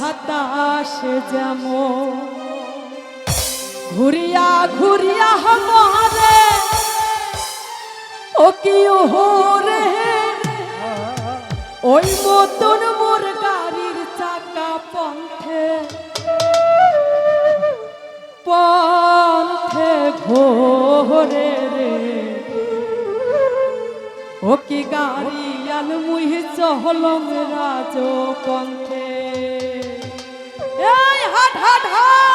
হতাশ যেম ঘুরিয়া ঘুরিয়া হমারে ও কি রে ওই মতন মোর গাড়ির চাকা পন্থে পন্থে ঘোরে রে। ও কি গাড়ি আন মুহি চহলং রাজ পন্থে ধর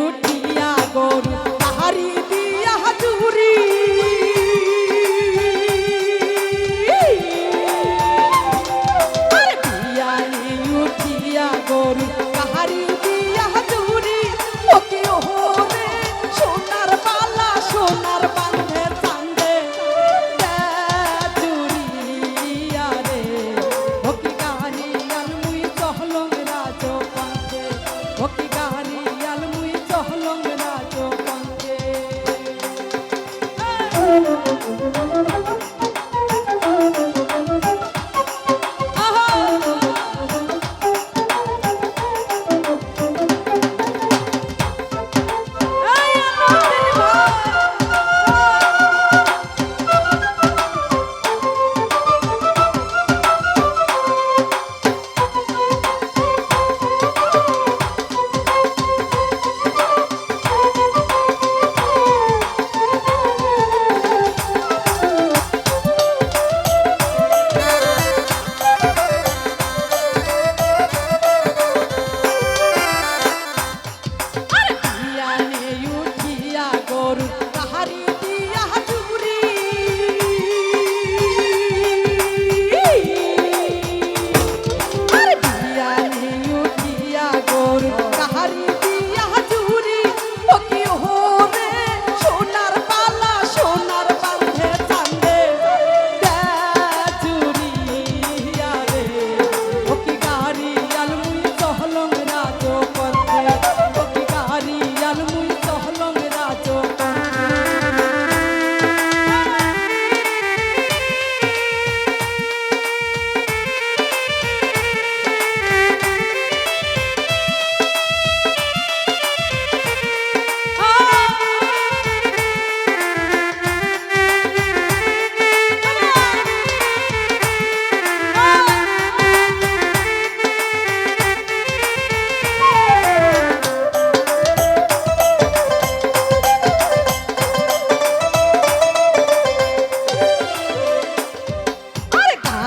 উঠিয়া গরু তাহারি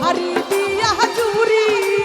হারি দিয়া জুরি